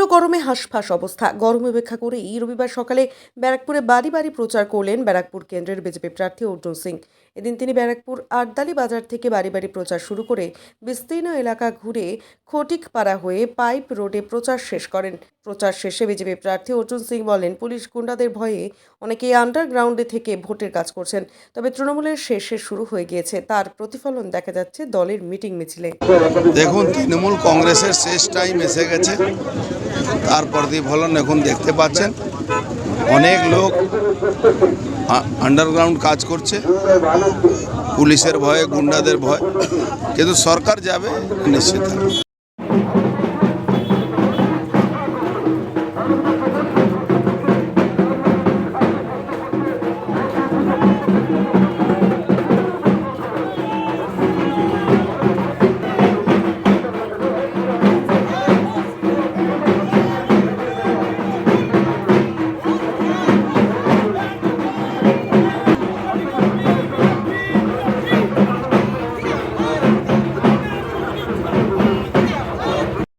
তীব্র গরমে হাঁসফাঁস অবস্থা। গরম উপেক্ষা করেই রবিবার সকালে ব্যারাকপুরে বাড়ি বাড়ি প্রচার করলেন ব্যারাকপুর কেন্দ্রের বিজেপি প্রার্থী অর্জুন সিং। এদিন তিনি ব্যারাকপুর আটদালি বাজার থেকে বাড়ি বাড়ি প্রচার শুরু করে বিস্তীর্ণ এলাকা ঘুরে খটিকপাড়া হয়ে পাইপ রোডে প্রচার শেষ করেন। প্রচার শেষে বিজেপি প্রার্থী অর্জুন সিং বলেন, পুলিশ গুন্ডাদের ভয়ে অনেকেই আন্ডারগ্রাউন্ডে থেকে ভোটের কাজ করছেন, তবে তৃণমূলের শেষে শুরু হয়ে গিয়েছে। তার প্রতিফলন দেখা যাচ্ছে দলের মিটিং মিছিলে। দেখুন, তৃণমূল কংগ্রেসের শেষ টাইম এসে গেছে। তার প্রতিফলন এখন দেখতে পাচ্ছেন। অনেক লোক আন্ডারগ্রাউন্ড কাজ করছে। পুলিশের ভয়ে, গুন্ডাদের ভয়। কিন্তু সরকার যাবে নিশ্চিত